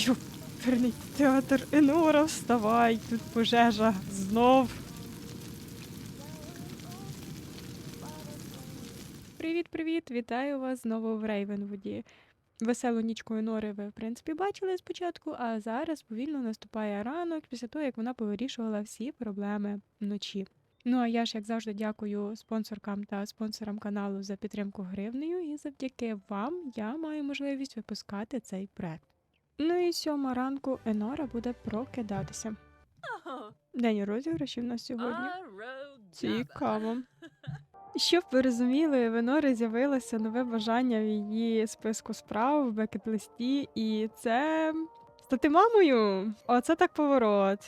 Юперний театр Енора, вставай, тут пожежа знов. Привіт, привіт! Вітаю вас знову в Рейвенвуді. Веселу нічку Енори ви, в принципі, бачили спочатку, а зараз повільно наступає ранок після того, як вона повирішувала всі проблеми вночі. Ну а я ж, як завжди, дякую спонсоркам та спонсорам каналу за підтримку гривнею, і завдяки вам я маю можливість випускати цей проект. Ну і сьома ранку Енора буде прокидатися. День розіграшів на сьогодні. Цікаво. Щоб ви розуміли, в Енори з'явилося нове бажання в її списку справ в бекет-листі, і це стати мамою. Оце так поворот.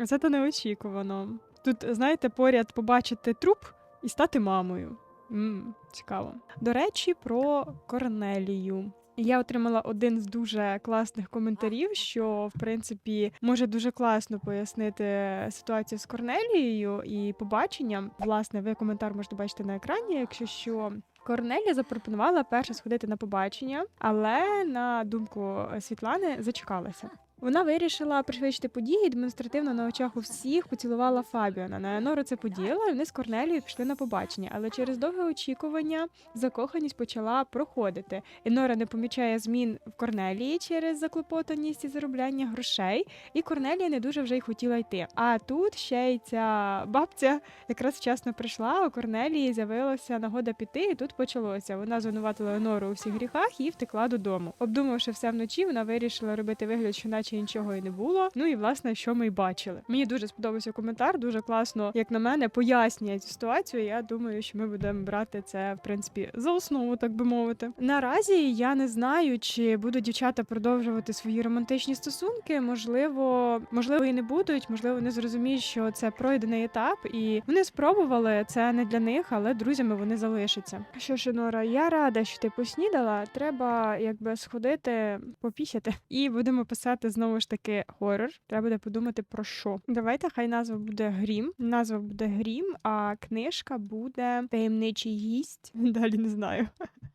Оце то неочікувано. Тут, знаєте, поряд побачити труп і стати мамою. м цікаво. До речі, про Корнелію. Я отримала один з дуже класних коментарів, що в принципі може дуже класно пояснити ситуацію з Корнелією і побаченням. Власне, ви коментар можете бачити на екрані, якщо що. Корнелія запропонувала перше сходити на побачення, але на думку Світлани зачекалася. Вона вирішила пришвидшити події і демонстративно на очах у всіх поцілувала Фабіана. На Енору це подіяла, і вони з Корнелією пішли на побачення. Але через довге очікування закоханість почала проходити. Енора не помічає змін в Корнелії через заклопотаність і заробляння грошей, і Корнелія не дуже вже й хотіла йти. А тут ще й ця бабця якраз вчасно прийшла. У Корнелії з'явилася нагода піти, і тут почалося. Вона звинуватила Енору у всіх гріхах і втекла додому. Обдумавши все вночі, вона вирішила робити вигляд, що наче нічого і не було. Ну і власне, що ми й бачили. Мені дуже сподобався коментар. Дуже класно, як на мене, пояснює цю ситуацію. Я думаю, що ми будемо брати це в принципі за основу, так би мовити. Наразі я не знаю, чи будуть дівчата продовжувати свої романтичні стосунки. Можливо, можливо, і не будуть. Можливо, не зрозуміють, що це пройдений етап, і вони спробували. Це не для них, але друзями вони залишаться. Що ж, Нора, я рада, що ти поснідала. Треба якби сходити попісяти, і будемо писати знову ж таки хорор. Треба буде подумати про що. Давайте, хай назва буде грім. Назва буде грім, а книжка буде таємничий гість. Далі не знаю.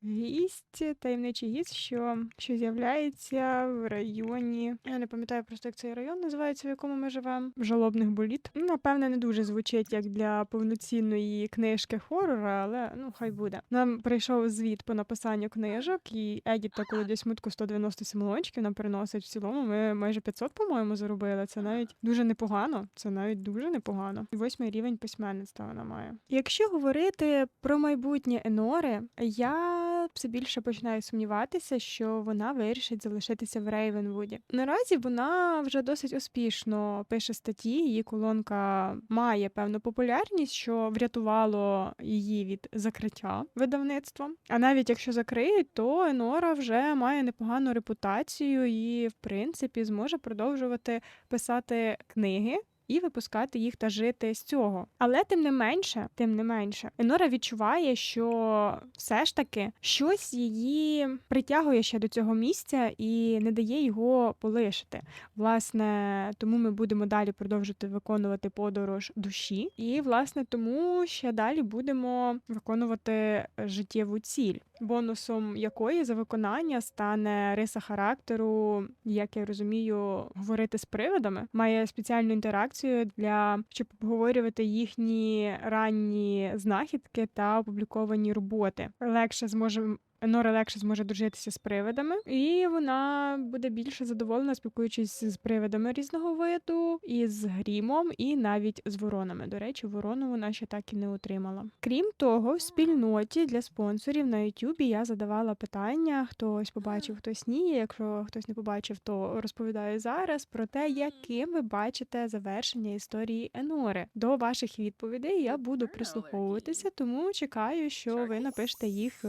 Гість, таємничий гість, що, що з'являється в районі. Я не пам'ятаю просто, як цей район називається, в якому ми живемо. Жалобних боліт. Напевне, не дуже звучить як для повноцінної книжки хорора, але ну хай буде. Нам прийшов звіт по написанню книжок, і Едіт та колодязь смутку 197 лончиків нам приносить в цілому. Ми майже 500, по-моєму, заробили. Це навіть дуже непогано. Це навіть дуже непогано. Восьмий рівень письменництва вона має. Якщо говорити про майбутнє Енори, я все більше починаю сумніватися, що вона вирішить залишитися в Рейвенвуді. Наразі вона вже досить успішно пише статті. Її колонка має певну популярність, що врятувало її від закриття видавництва. А навіть якщо закриють, то Енора вже має непогану репутацію і, в принципі, зможе продовжувати писати книги. І випускати їх та жити з цього. Але тим не менше, тим не менше, Енора відчуває, що все ж таки щось її притягує ще до цього місця і не дає його полишити. Власне, тому ми будемо далі продовжувати виконувати подорож душі, і власне тому ще далі будемо виконувати життєву ціль, бонусом якої за виконання стане риса характеру, як я розумію, говорити з привидами, має спеціальну інтеракцію для щоб обговорювати їхні ранні знахідки та опубліковані роботи. Легше зможе Нора легше зможе дружитися з привидами, і вона буде більше задоволена, спілкуючись з привидами різного виду, і з грімом, і навіть з воронами. До речі, ворону вона ще так і не отримала. Крім того, в спільноті для спонсорів на Ютубі я задавала питання: хтось побачив, хтось ні. Якщо хтось не побачив, то розповідаю зараз про те, яким ви бачите завершення історії Енори. До ваших відповідей я буду прислуховуватися, тому чекаю, що ви напишете їх.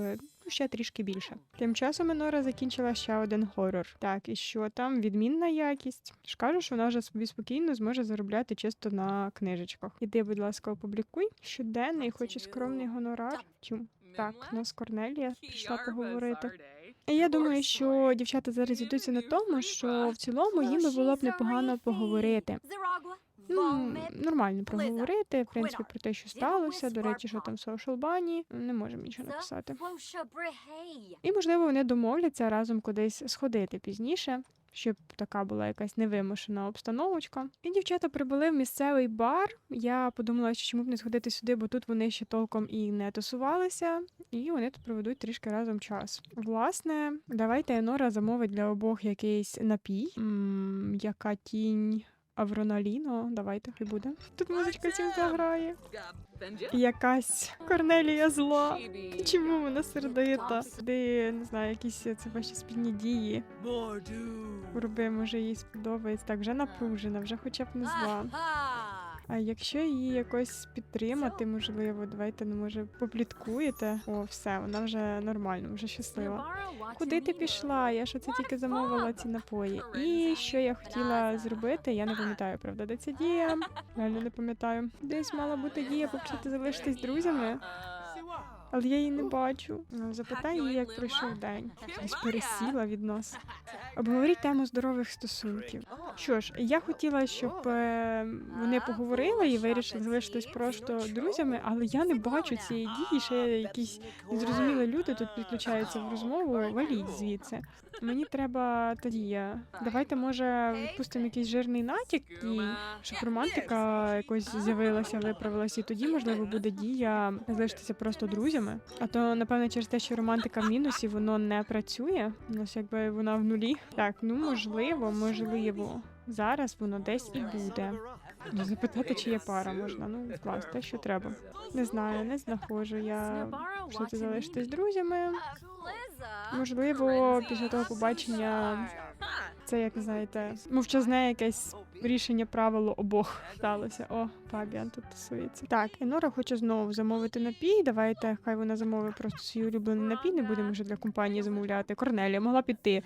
Ще трішки більше. Тим часом Енора закінчила ще один хорор. Так, і що там? Відмінна якість. Ж кажу, що вона вже собі спокійно зможе заробляти чисто на книжечках. Іди, будь ласка, опублікуй. Щоденний, хоч і скромний гонорар. Тюм. Так, у нас Корнелія прийшла поговорити. І я думаю, що дівчата зараз йдуться на тому, що в цілому їм було б непогано поговорити. Ну, нормально проговорити, в принципі, про те, що сталося. До речі, що там в соушалбані. Не можемо нічого написати. І можливо вони домовляться разом кудись сходити пізніше. щоб така була якась невимушена обстановочка. І дівчата прибули в місцевий бар. Я подумала, що чому б не сходити сюди, бо тут вони ще толком і не тусувалися, і вони тут проведуть трішки разом час. Власне, давайте Енора замовить для обох якийсь напій. м яка тінь. Авроналіно, давайте, хай буде. Тут музичка всім заграє. Якась Корнелія зла. Чому вона сердита? Де, не знаю, якісь це ваші спільні дії. Роби, може, їй сподобається. Так, вже напружена, вже хоча б не зла. А якщо її якось підтримати, можливо, давайте, ну, може, попліткуєте. О, все, вона вже нормально, вже щаслива. Куди ти пішла? Я ж оце тільки замовила ці напої. І що я хотіла зробити, я не пам'ятаю, правда, де ця дія. Реально не пам'ятаю. Десь мала бути дія, попросити залишитись друзями, але я її не бачу. Ну, Запитай її, як пройшов день. Десь пересіла від нас. Обговоріть тему здорових стосунків. Що ж, я хотіла, щоб е, вони поговорили і вирішили залишитись просто друзями, але я не бачу цієї дії, ще якісь незрозумілі люди тут підключаються в розмову. Валіть звідси. Мені треба та дія. Давайте, може, відпустимо якийсь жирний натяк і щоб романтика якось з'явилася, виправилася, і тоді, можливо, буде дія залишитися просто друзями. А то, напевно, через те, що романтика в мінусі, воно не працює. У нас якби вона в нулі. Так, ну можливо, можливо. Зараз воно десь і буде. Запитати, чи є пара можна. Ну, клас, те, що треба. Не знаю, не знаходжу я. Що залишитись друзями? Можливо, після того побачення це, як знаєте, мовчазне якесь рішення правило обох сталося. О, Фабіан тут тусується. Так, Енора хоче знову замовити напій. Давайте, хай вона замовить просто свій улюблений напій. Не будемо вже для компанії замовляти. Корнелія могла піти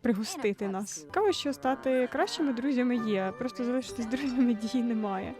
пригостити нас. Цікаво, що стати кращими друзями є. Просто залишитись друзями дії немає.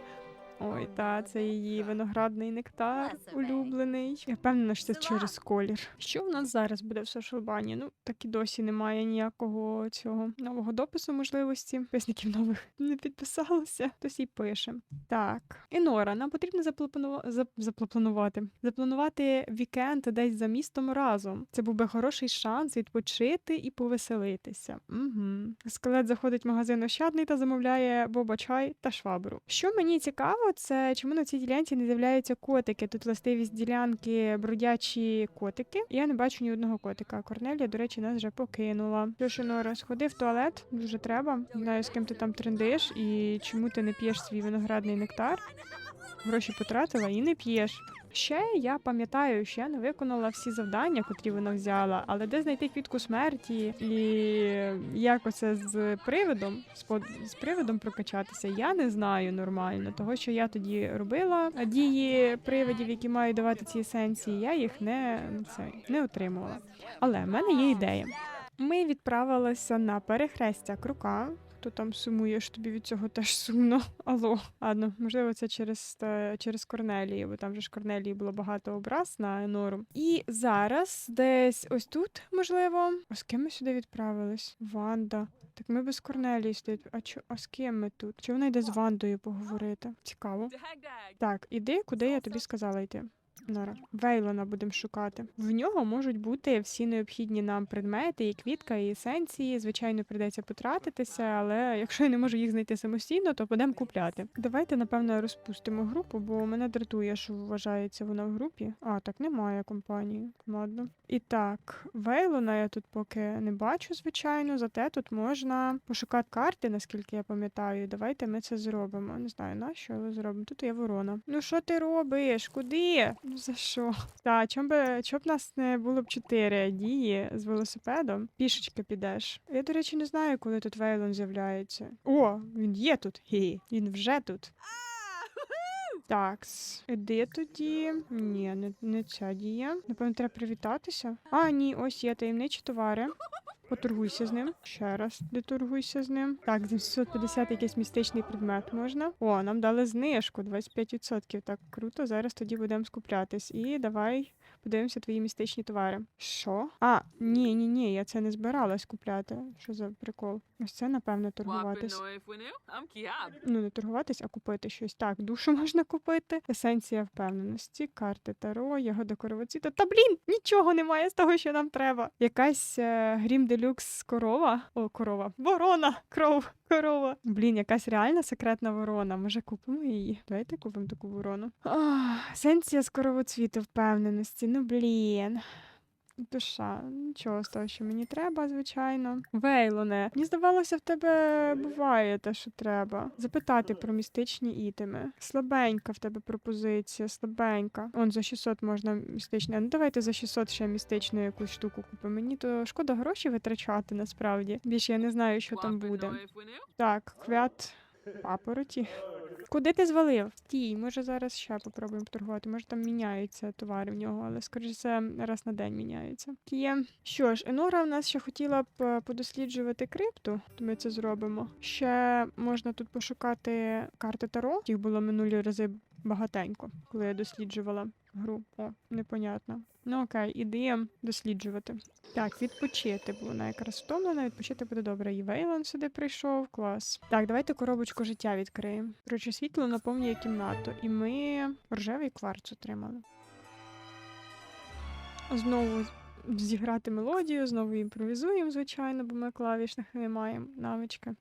Ой, та це її виноградний нектар улюблений. Я впевнена, що це через колір. Що в нас зараз буде в сошелбані? Ну так і досі немає ніякого цього нового допису можливості. Писників нових не підписалося. Хтось і пише. Так, Інора, нам потрібно запланувати зап... запланувати. Запланувати вікенд десь за містом разом. Це був би хороший шанс відпочити і повеселитися. Угу. Скелет заходить в магазин Ощадний та замовляє боба чай та швабру. Що мені цікаво, це чому на цій ділянці не з'являються котики. Тут властивість ділянки бродячі котики. Я не бачу ні одного котика. Корнелія, до речі, нас вже покинула. Льошинора, сходи в туалет, дуже треба. Знаю, з ким ти там трендиш і чому ти не п'єш свій виноградний нектар. Гроші потратила і не п'єш. Ще я пам'ятаю, що я не виконала всі завдання, котрі вона взяла, але де знайти квітку смерті і як оце з привидом, з, привидом прокачатися, я не знаю нормально. Того, що я тоді робила дії привидів, які мають давати ці есенції, я їх не, це, не отримувала. Але в мене є ідея. Ми відправилися на перехрестя крука. Хто там сумує, що тобі від цього теж сумно. Алло. Ладно, можливо, це через, те- через Корнелії, бо там вже ж Корнелії було багато образ на Енору. І зараз десь ось тут, можливо. А з ким ми сюди відправились? Ванда. Так ми без Корнелії сюди. А чо, а з ким ми тут? Чи вона йде з Вандою поговорити? Цікаво. Так, іди, куди я тобі сказала йти. Нора. Вейлона будемо шукати. В нього можуть бути всі необхідні нам предмети, і квітка, і есенції. Звичайно, прийдеться потратитися, але якщо я не можу їх знайти самостійно, то будемо купляти. Давайте, напевно, розпустимо групу, бо мене дратує, що вважається вона в групі. А, так немає компанії. Ладно. І так, Вейлона я тут поки не бачу, звичайно, зате тут можна пошукати карти, наскільки я пам'ятаю. Давайте ми це зробимо. Не знаю на що, але зробимо. Тут є ворона. Ну що ти робиш? Куди? Ну за що? Та чом би чоб нас не було б чотири дії з велосипедом, пішечки підеш. Я, до речі, не знаю, коли тут Вейлон з'являється. О, він є тут. Хі, він вже тут. Так, іди тоді. Ні, не, не ця дія. Напевно, треба привітатися. А, ні, ось є таємничі товари. Поторгуйся з ним. Ще раз доторгуйся з ним. Так, за 750 якийсь містичний предмет можна. О, нам дали знижку 25%. Так, круто. Зараз тоді будемо скуплятись. І давай подивимося твої містичні товари. Що? А, ні, ні, ні, я це не збиралась купляти. Що за прикол? Ось це, напевно, торгуватись. Ну, не торгуватись, а купити щось. Так, душу можна купити. Есенція впевненості, карти Таро, ягода коровоцвіта. Та блін, нічого немає з того, що нам треба. Якась е, грім делюкс корова. О, корова. Ворона! Кров, корова. Блін, якась реальна секретна ворона. Може, купимо її? Давайте купимо таку ворону. Ах, сенсія з коровоцвіту впевненості. Ну блін. Душа, нічого з того, що мені треба, звичайно. Вейлоне, мені здавалося, в тебе буває те, що треба. Запитати про містичні ітеми. Слабенька в тебе пропозиція, слабенька. Он за 600 можна містичне. Ну давайте за 600 ще містичну якусь штуку купимо. Мені то шкода гроші витрачати насправді. Більше я не знаю, що там буде. Так, квят папороті. Куди ти звалив? Стій, може зараз ще попробуємо торгувати. Може там міняються товари в нього, але скоріше все раз на день міняються. Є. Що ж, Енора в нас ще хотіла б е, подосліджувати крипту, то ми це зробимо. Ще можна тут пошукати карти Таро. Їх було минулі рази багатенько, коли я досліджувала гру. О, непонятно. Ну окей, ідемо досліджувати. Так, відпочити, бо вона якраз втомлена, відпочити буде добре. І Вейлон сюди прийшов, клас. Так, давайте коробочку життя відкриємо. Коротше, світло наповнює кімнату, і ми рожевий кварц отримали. Знову зіграти мелодію, знову імпровізуємо, звичайно, бо ми клавішних не маємо навички.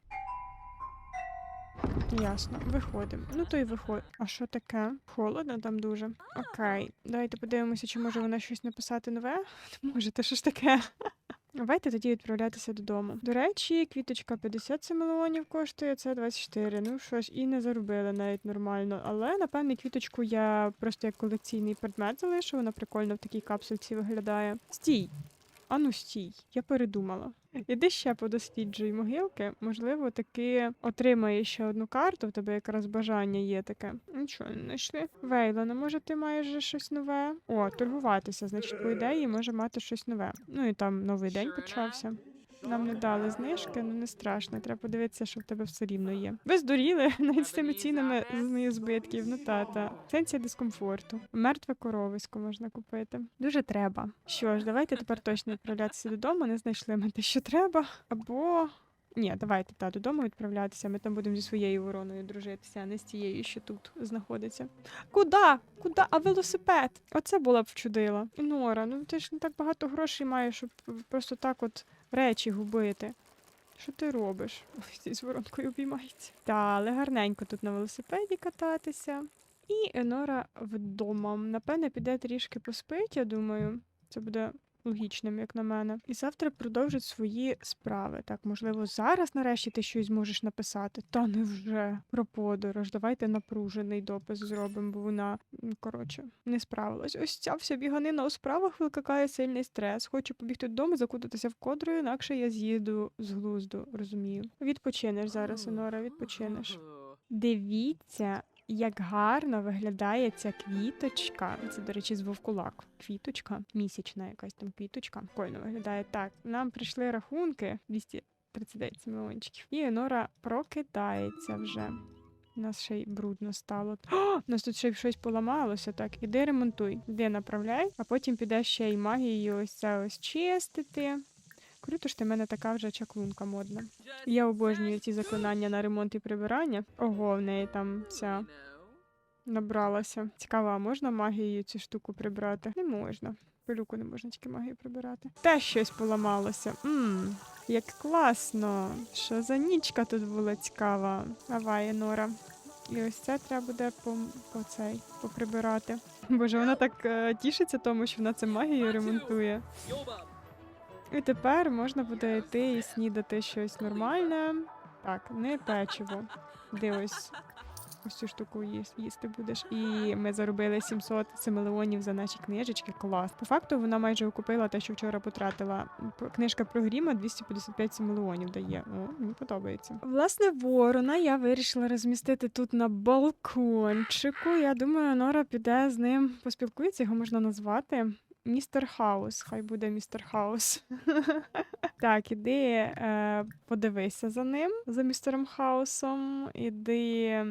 Ясно, виходимо. Ну то й виходимо. А що таке? Холодно там дуже. Окей, давайте подивимося, чи може вона щось написати нове. Може, те що ж таке? Давайте тоді відправлятися додому. До речі, квіточка 57 мільйонів коштує, це 24. Ну що ж, і не заробили навіть нормально. Але напевне квіточку я просто як колекційний предмет залишу. Вона прикольно в такій капсульці виглядає. Стій! Ану стій, я передумала. Іди ще подосліджуй могилки. Можливо, таки отримає ще одну карту. В тебе якраз бажання є таке. Нічого не знайшли. Вейлона, може, ти маєш вже щось нове? О, торгуватися, значить, по ідеї може мати щось нове. Ну і там новий день почався. Нам не дали знижки, ну не страшно. Треба подивитися, що в тебе все рівно є. Ви здуріли навіть з тими цінами з моїх збитків. Ну тата. Сенсія дискомфорту. Мертве коровисько можна купити. Дуже треба. Що ж, давайте тепер точно відправлятися додому. Не знайшли ми те, що треба. Або. Ні, давайте та додому відправлятися. Ми там будемо зі своєю вороною дружитися, а не з тією, що тут знаходиться. Куда? Куда? А велосипед? Оце була б вчудила. Нора, ну ти ж не так багато грошей маєш, щоб просто так от речі губити. Що ти робиш? Ой, зі зворонкою обіймається. Та, але гарненько тут на велосипеді кататися. І Енора вдома. Напевне, піде трішки поспить, я думаю. Це буде логічним, як на мене. І завтра продовжить свої справи. Так, можливо, зараз нарешті ти щось зможеш написати. Та невже про подорож. Давайте напружений допис зробимо, бо вона коротше не справилась. Ось ця вся біганина у справах викликає сильний стрес. Хочу побігти додому, закутатися в кодру, інакше я з'їду з глузду, розумію. Відпочинеш зараз, Енора, відпочинеш. Дивіться, як гарно виглядає ця квіточка. Це, до речі, з вовкулак. Квіточка, місячна якась там квіточка. Прикольно виглядає так. Нам прийшли рахунки 239 мільйончиків. І Енора прокидається вже. У нас ще й брудно стало. О, у нас тут ще й щось поламалося. Так, іди ремонтуй, іди направляй, а потім підеш ще й магією ось це ось чистити. Круто ж ти мене така вже чаклунка модна. Я обожнюю ці заклинання на ремонт і прибирання. Ого, в неї там вся набралася. Цікаво, а можна магією цю штуку прибрати? Не можна. Пилюку не можна тільки магію прибирати. Те щось поламалося. Мм, як класно. Що за нічка тут була цікава. Давай, Нора. І ось це треба буде по, по цей поприбирати. Боже, вона так е, тішиться тому, що вона це магією ремонтує. І тепер можна буде йти і снідати щось нормальне. Так, не печиво. Де ось цю штуку їсти будеш. І ми заробили 700 симелеонів за наші книжечки. Клас. По факту вона майже окупила те, що вчора потратила. Книжка про гріма 255 симелеонів дає. О, мені подобається. Власне, ворона я вирішила розмістити тут на балкончику. Я думаю, Нора піде з ним поспілкується, його можна назвати. Містер Хаус, хай буде містер Хаус. Так, іди е, подивися за ним, за містером Хаусом. Іди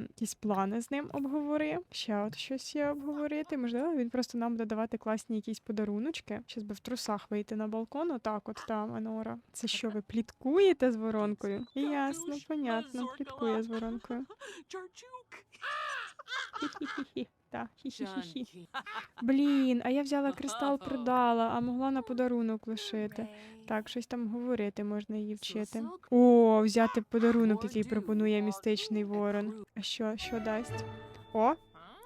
якісь плани з ним обговори. Ще от щось є обговорити. Можливо, він просто нам буде давати класні якісь подаруночки. Щас би в трусах вийти на балкон. Отак, от там, Анора. Це що, ви пліткуєте з воронкою? Ясно, понятно, пліткує з воронкою. Хі-хі-хі. Блін, а я взяла кристал, продала, а могла на подарунок лишити. Так, щось там говорити можна її вчити. О, взяти подарунок, який пропонує містичний ворон. А що, що дасть? О,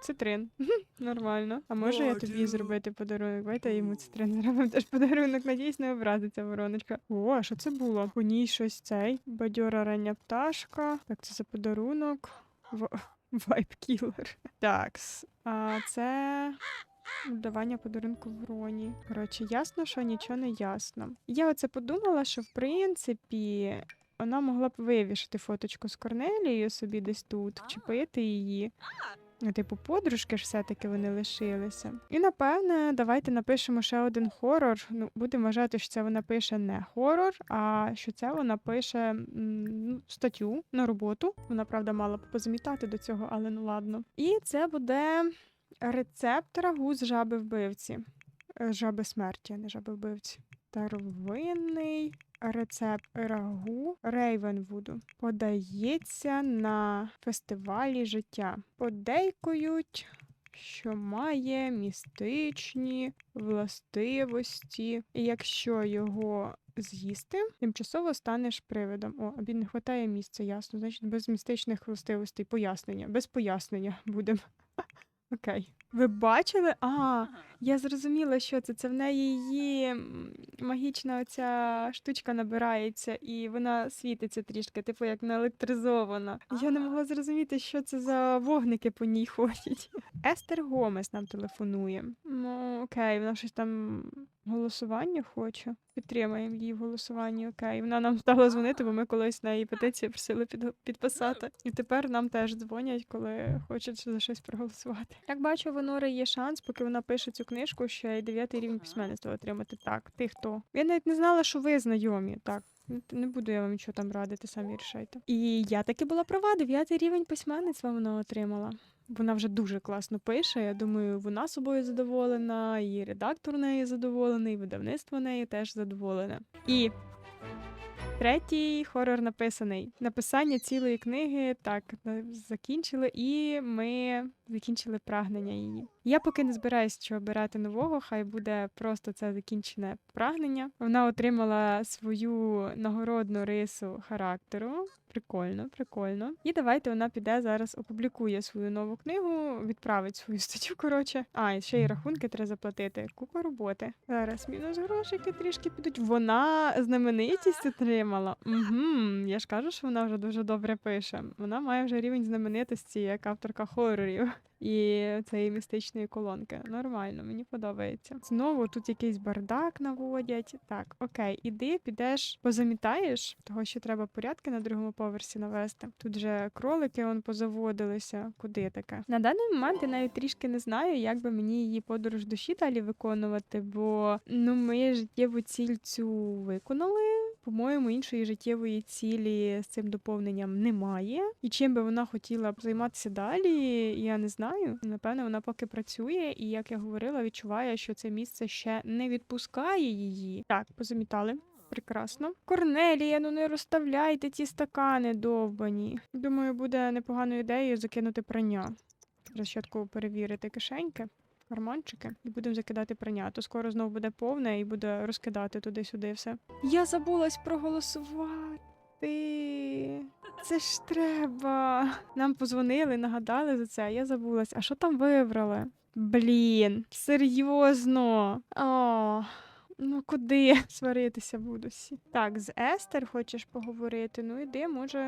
цитрин. Нормально. А може я тобі зробити подарунок? Давайте йому цитрин зробимо теж подарунок. Надіюсь, не образиться вороночка. О, а що це було? У ній щось цей. Бадьора рання пташка. Так, це за подарунок. В... Вайп-кілер. Такс. а це давання подарунку вороні. Коротше, ясно, що нічого не ясно. Я оце подумала, що в принципі вона могла б вивішити фоточку з Корнелією собі десь тут, вчепити її. Ну, Типу, подружки ж все-таки вони лишилися. І напевне, давайте напишемо ще один хорор. Ну, будемо вважати, що це вона пише не хорор, а що це вона пише ну, статтю на роботу. Вона, правда, мала б позамітати до цього, але ну ладно. І це буде рецепт рагу з жаби вбивці. Е, Жаби смерті, а не жаби вбивці. Старовинний рецепт рагу Рейвенвуду подається на фестивалі життя. Подейкують, що має містичні властивості, і якщо його з'їсти, тимчасово станеш привидом. О, а не вистачає місця, ясно. Значить, без містичних властивостей. Пояснення. Без пояснення будемо. Окей. Ви бачили? А, я зрозуміла, що це. Це в неї її магічна оця штучка набирається, і вона світиться трішки, типу як наелектризована. Я не могла зрозуміти, що це за вогники по ній ходять. Естер Гомес нам телефонує. Ну, окей, вона щось там голосування хоче. Підтримаємо її в голосуванні. Окей. Вона нам стала дзвонити, бо ми колись на її петицію просили під, підписати. І тепер нам теж дзвонять, коли хочуть за щось проголосувати. Як бачу, в Онори є шанс, поки вона пише цю книжку, ще й дев'ятий рівень письменництва отримати. Так, ти хто? Я навіть не знала, що ви знайомі. Так. Не буду я вам нічого там радити, самі рішайте. І я таки була права, дев'ятий рівень письменництва вона отримала. Вона вже дуже класно пише. Я думаю, вона собою задоволена, і редактор неї задоволений, і видавництво неї теж задоволене. І третій хорор написаний. Написання цілої книги так закінчили, і ми закінчили прагнення її. Я поки не збираюсь що обирати нового, хай буде просто це закінчене прагнення. Вона отримала свою нагородну рису характеру. Прикольно, прикольно. І давайте вона піде зараз, опублікує свою нову книгу, відправить свою статтю. Коротше. А, і ще й рахунки треба заплатити. Купа роботи. Зараз мінус грошики трішки підуть. Вона знаменитість отримала. Угу. Я ж кажу, що вона вже дуже добре пише. Вона має вже рівень знаменитості як авторка хорорів. І цієї містичної колонки. Нормально, мені подобається. Знову тут якийсь бардак наводять. Так, окей, іди, підеш, позамітаєш, того що треба порядки на другому поверсі навести. Тут вже кролики он позаводилися. Куди таке? На даний момент я навіть трішки не знаю, як би мені її подорож душі далі виконувати, бо ну ми життєву ціль цю виконали. По-моєму, іншої життєвої цілі з цим доповненням немає. І чим би вона хотіла б займатися далі, я не знаю. Напевно, вона поки працює, і як я говорила, відчуває, що це місце ще не відпускає її. Так, позамітали. Прекрасно. Корнелія, ну не розставляйте ті стакани довбані. Думаю, буде непоганою ідеєю закинути прання. Зараз спочатку перевірити кишеньки, карманчики і будемо закидати прання. Скоро знову буде повне і буде розкидати туди-сюди все. Я забулась проголосувати. Це ж треба. Нам позвонили, нагадали за це, я забулась. А що там вибрали? Блін, серйозно. О, ну куди сваритися буду всі? Так, з Естер хочеш поговорити? Ну іди, може.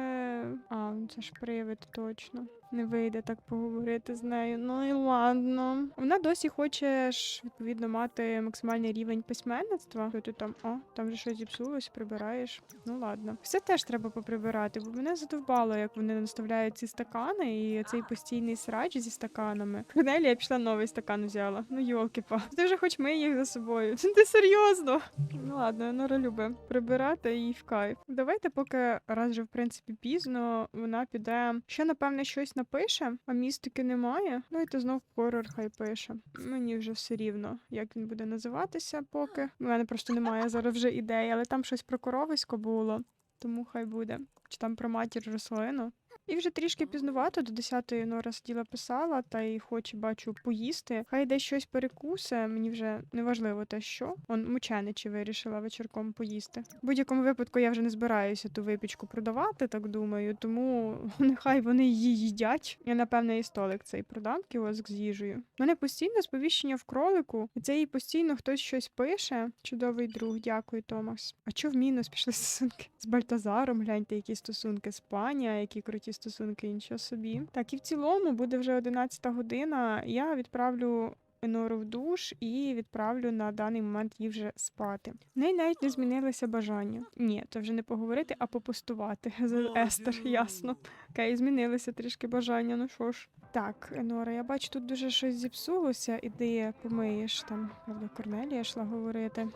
А, це ж привид точно. Не вийде так поговорити з нею. Ну і ладно. Вона досі хоче ж, відповідно, мати максимальний рівень письменництва. Що ти там? О, там вже щось зіпсулось, прибираєш. Ну ладно. Все теж треба поприбирати, бо мене задовбало, як вони наставляють ці стакани і цей постійний срач зі стаканами. Корнелія пішла новий стакан взяла. Ну йолки па. Ти вже хоч ми їх за собою. Ти серйозно? Ну ладно, Нора любить прибирати і в кайф. Давайте, поки раз же в принципі пізно, вона піде. Ще напевне щось напише, а містики немає. Ну і то знов хорор хай пише. Мені вже все рівно, як він буде називатися, поки. У мене просто немає зараз вже ідеї, але там щось про коровисько було, тому хай буде. Чи там про матір рослину. І вже трішки пізнувато, до 10-ї Нора сиділа писала, та й хоче, бачу, поїсти. Хай десь щось перекусе, мені вже не важливо те, що. Он мученичі вирішила вечірком поїсти. В будь-якому випадку я вже не збираюся ту випічку продавати, так думаю, тому нехай вони її їдять. Я, напевне, і столик цей продам, кіоск з їжею. Мене постійно сповіщення в кролику, і це їй постійно хтось щось пише. Чудовий друг, дякую, Томас. А чо в мінус пішли стосунки? З Бальтазаром, гляньте, які стосунки з Паня, які круті стосунки, нічого собі. Так, і в цілому буде вже 11 година. Я відправлю. Енору в душ і відправлю на даний момент її вже спати. В неї навіть не змінилося бажання. Ні, то вже не поговорити, а попустувати з Естер, ясно. Окей, змінилося трішки бажання. Ну що ж. Так, Енора, я бачу, тут дуже щось зіпсулося. Іди помиєш там, правда, Корнелія йшла говорити.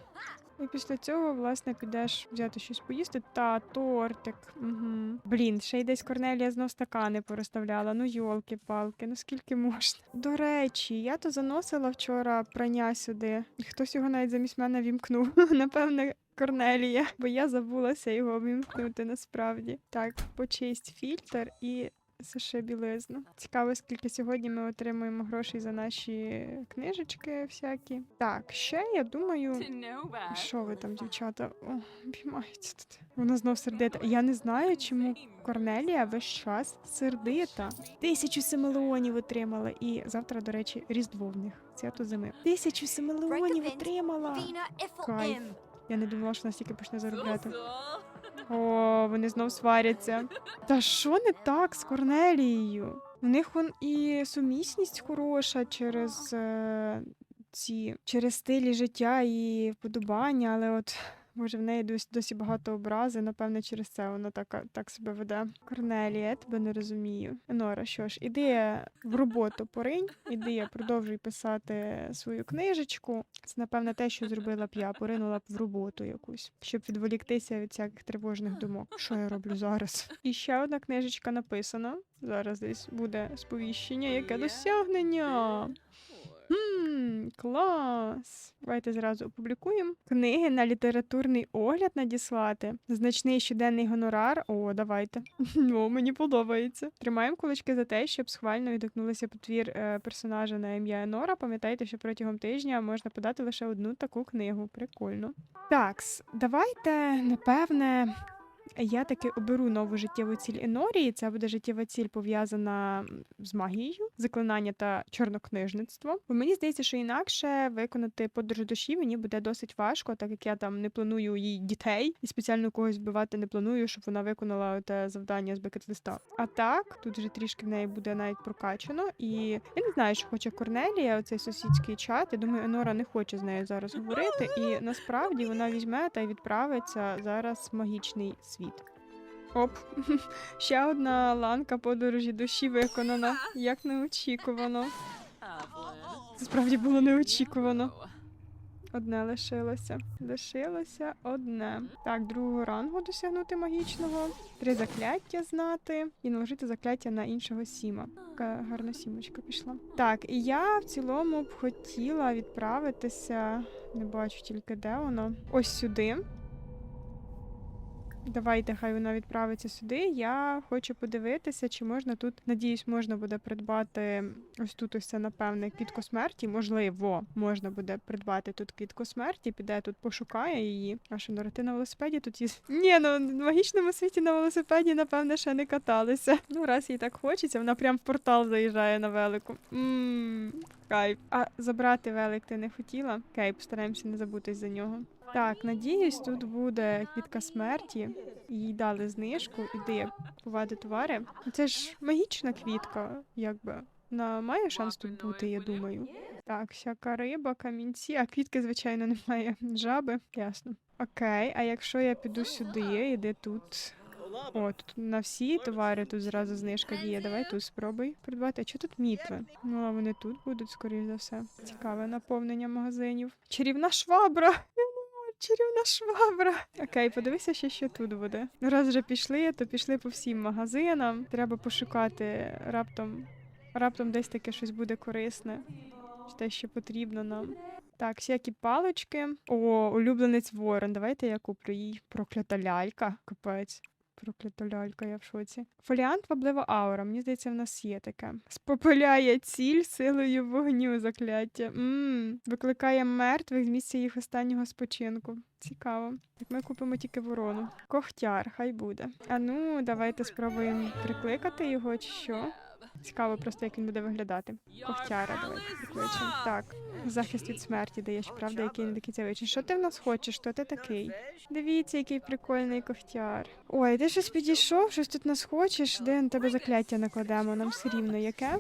І після цього, власне, підеш взяти щось поїсти. Та тортик. Угу. Блін, ще й десь Корнелія знов стакани порозставляла. Ну, йолки-палки, ну скільки можна. До речі, я то заносила вчора прання сюди. Хтось його навіть замість мене вімкнув. Напевне. Корнелія, бо я забулася його вимкнути насправді. Так, почисть фільтр і Саше білизну. Цікаво, скільки сьогодні ми отримуємо грошей за наші книжечки всякі. Так, ще я думаю. Що ви там, дівчата? О, обіймаються тут. Вона знов сердита. Я не знаю, чому Корнелія весь час сердита. Тисячу семилеонів отримала. І завтра, до речі, Різдво в них. Свято зими. Тисячу семилеонів отримала. Кайф. Я не думала, що настільки почне заробляти. О, вони знов сваряться. Та що не так з Корнелією? У них он і сумісність хороша через е, ці через стилі життя і вподобання, але от. Може, в неї досі, досі багато образи, напевне, через це вона так, так себе веде. Корнелія, я тебе не розумію. Нора, що ж, іди в роботу поринь, іди, продовжуй писати свою книжечку. Це, напевне, те, що зробила б я, поринула б в роботу якусь, щоб відволіктися від всяких тривожних думок. Що я роблю зараз? І ще одна книжечка написана. Зараз десь буде сповіщення, яке досягнення. Хм, клас. Давайте зразу опублікуємо. Книги на літературний огляд надіслати. Значний щоденний гонорар. О, давайте. О, мені подобається. Тримаємо кулачки за те, щоб схвально відгукнулися по твір е, персонажа на ім'я Енора. Пам'ятайте, що протягом тижня можна подати лише одну таку книгу. Прикольно. Такс, давайте, напевне. Я таки оберу нову життєву ціль Енорії. Це буде життєва ціль пов'язана з магією, заклинання та чорнокнижництво. Бо мені здається, що інакше виконати подорож душі мені буде досить важко, так як я там не планую їй дітей і спеціально когось вбивати не планую, щоб вона виконала те завдання з бекет-листа. А так, тут вже трішки в неї буде навіть прокачано. І я не знаю, що хоче Корнелія, оцей сусідський чат. Я думаю, Енора не хоче з нею зараз говорити. І насправді вона візьме та й відправиться зараз в магічний світ. Оп, ще одна ланка подорожі душі виконана. Як неочікувано. Це справді було неочікувано. Одне лишилося. Лишилося одне. Так, другого рангу досягнути магічного, три закляття знати і наложити закляття на іншого сіма. Така гарна сімочка пішла. Так, і я в цілому б хотіла відправитися. Не бачу тільки де воно. Ось сюди. Давайте, хай вона відправиться сюди. Я хочу подивитися, чи можна тут, надіюсь, можна буде придбати ось тут ось це, напевне, квітку смерті. Можливо, можна буде придбати тут квітку смерті, піде тут, пошукає її. А що Нора, на велосипеді тут є. Ні, ну в магічному світі на велосипеді, напевне, ще не каталися. Ну, раз їй так хочеться, вона прям в портал заїжджає на велику. Ммм, кайф. А забрати велик ти не хотіла? Окей, постараємося не забутись за нього. Так, надіюсь, тут буде квітка смерті. Їй дали знижку, іди купувати товари. Це ж магічна квітка, якби. Вона має шанс тут бути, я думаю. Так, всяка риба, камінці, а квітки, звичайно, немає. Жаби, ясно. Окей, а якщо я піду сюди, іде тут. О, тут на всі товари тут зразу знижка діє. Давай тут спробуй придбати. А чого тут мітви? Ну, а вони тут будуть, скоріш за все. Цікаве наповнення магазинів. Чарівна швабра! Чарівна швабра. Окей, подивися ще, що тут буде. Ну, раз вже пішли, то пішли по всім магазинам. Треба пошукати раптом. Раптом десь таке щось буде корисне. Те, що потрібно нам. Так, всякі палички. О, улюбленець Ворон. Давайте я куплю їй проклята лялька. Капець. Проклята лялька, я в шоці. Фоліант ваблива аура. Мені здається, в нас є таке. Спопиляє ціль силою вогню закляття. Мм, викликає мертвих з місця їх останнього спочинку. Цікаво. Так ми купимо тільки ворону. Когтяр, хай буде. А ну, давайте спробуємо прикликати його чи що. Цікаво просто, як він буде виглядати. Когтяра, давай. Так, захист від смерті даєш, правда, який не до кінця вичен. Що ти в нас хочеш? Хто ти такий? Дивіться, який прикольний когтяр. Ой, ти щось підійшов, щось тут нас хочеш, де на тебе закляття накладемо, нам все рівно яке?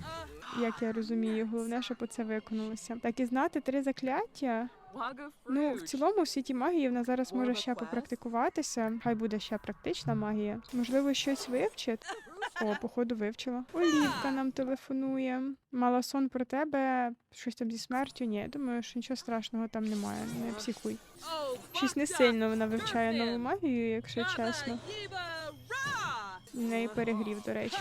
Як я розумію, головне, щоб оце виконалося. Так і знати три закляття. Ну, в цілому, в світі магії вона зараз може ще попрактикуватися. Хай буде ще практична магія. Можливо, щось вивчить. О, походу, вивчила. Олівка нам телефонує. Мала сон про тебе. Щось там зі смертю. Ні, думаю, що нічого страшного там немає. Не психуй. Щось не сильно вона вивчає нову магію, якщо чесно. В неї перегрів, до речі.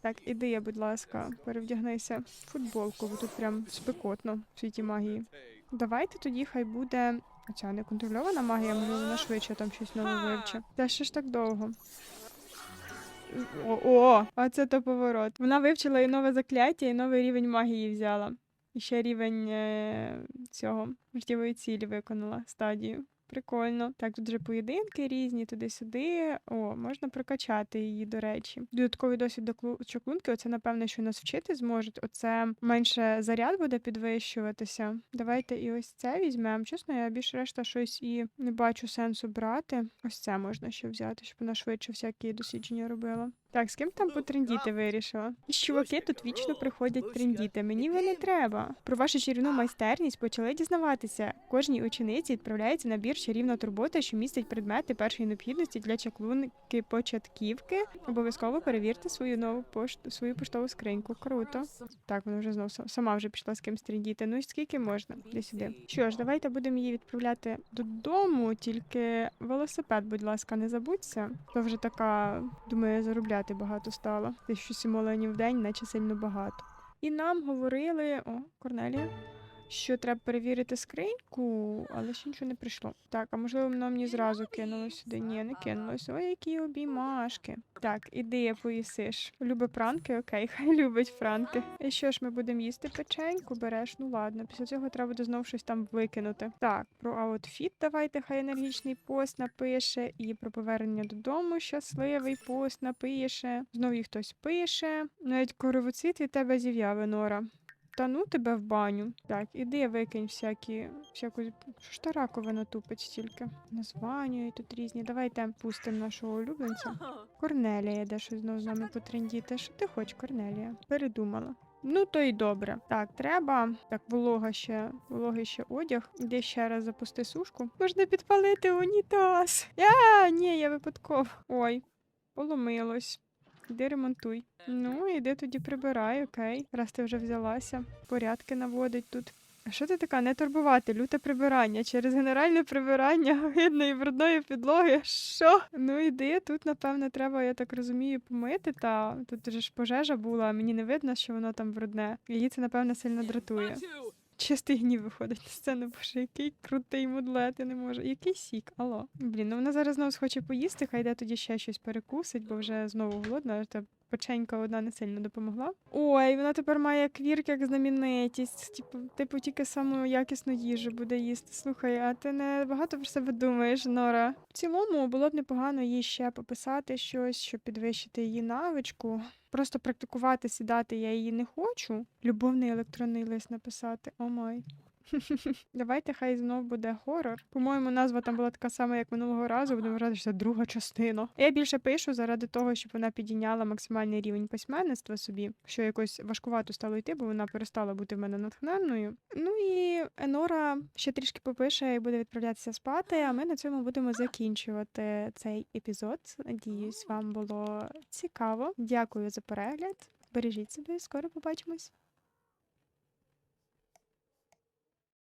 Так, іди, я, будь ласка, перевдягнися футболку, бо тут прям спекотно в світі магії. Давайте тоді хай буде. Оця неконтрольована магія, може вона швидше там щось нове вивче. Та що ж так довго? О, о, а це то поворот. Вона вивчила і нове закляття, і новий рівень магії взяла. І ще рівень е, цього життєвої цілі виконала стадію. Прикольно. Так, тут вже поєдинки різні, туди-сюди. О, можна прокачати її, до речі. Додатковий досвід до клу- чаклунки. Оце, напевне, що нас вчити зможуть. Оце менше заряд буде підвищуватися. Давайте і ось це візьмемо. Чесно, я більш решта щось і не бачу сенсу брати. Ось це можна ще взяти, щоб вона швидше всякі дослідження робила. Так, з ким там потрендіти вирішила? Чуваки тут вічно приходять трендіти. Мені ви не треба. Про вашу чарівну майстерність почали дізнаватися. Кожній учениці відправляється набір чарівна турбота, що містить предмети першої необхідності для чаклунки початківки. Обов'язково перевірте свою нову пошту, свою поштову скриньку. Круто. Так, вона вже знов сама вже пішла з кимсь трендіти. Ну і скільки можна? Де сюди. Що ж, давайте будемо її відправляти додому, тільки велосипед, будь ласка, не забудься. То вже така, думаю, заробляти багато стало. Тисячу сімоленів в день, наче сильно багато. І нам говорили, о, Корнелія, що треба перевірити скриньку, але ще нічого не прийшло. Так, а можливо, воно мені зразу кинуло сюди. Ні, не кинулось. Ой, які обіймашки. Так, іди поїсиш. Любить пранки, окей, хай любить франки. І що ж ми будемо їсти печеньку? Береш? Ну ладно, після цього треба буде знову щось там викинути. Так, про аутфіт давайте, хай енергічний пост напише. І про повернення додому щасливий пост напише. Знову їй хтось пише. Навіть коровоцвіт від тебе зів'яви, Нора. Та ну тебе в баню. Так, іди викинь всякі, всяку. Що ж та раковина тупить стільки? Названня і тут різні. Давайте пустимо нашого улюбленця. Корнелія, де щось знову з нами потрендіти. Що ти хочеш, Корнелія? Передумала. Ну, то й добре. Так, треба. Так, волога ще, вологий ще одяг. Іди ще раз запусти сушку. Можна підпалити унітаз. А, ні, я випадково. Ой, поломилось. Іди ремонтуй. Ну, іди тоді прибирай, окей. Раз ти вже взялася. Порядки наводить тут. А що ти така? Не турбувати, люте прибирання. Через генеральне прибирання гидної брудної підлоги. Що? Ну іди, тут, напевно, треба, я так розумію, помити. Та тут же ж пожежа була, мені не видно, що воно там брудне. Її це, напевно, сильно дратує. Чистий гнів виходить на сцену, боже, який крутий мудлет, я не можу. Який сік, алло. Блін, ну вона зараз знову схоче поїсти, хай йде тоді ще щось перекусить, бо вже знову голодна, та печенька одна не сильно допомогла. Ой, вона тепер має квірк як знаменитість. Типу, типу, тільки саму якісну їжу буде їсти. Слухай, а ти не багато про себе думаєш, Нора? В цілому було б непогано їй ще пописати щось, щоб підвищити її навичку. Просто практикувати сідати я її не хочу. Любовний електронний лист написати. О май. Давайте хай знов буде хорор. По-моєму, назва там була така сама, як минулого разу. Будемо вважати, що це друга частина. Я більше пишу заради того, щоб вона підійняла максимальний рівень письменництва собі, що якось важкувато стало йти, бо вона перестала бути в мене натхненною. Ну і Енора ще трішки попише і буде відправлятися спати. А ми на цьому будемо закінчувати цей епізод. Надіюсь, вам було цікаво. Дякую за перегляд. Бережіть себе, скоро побачимось.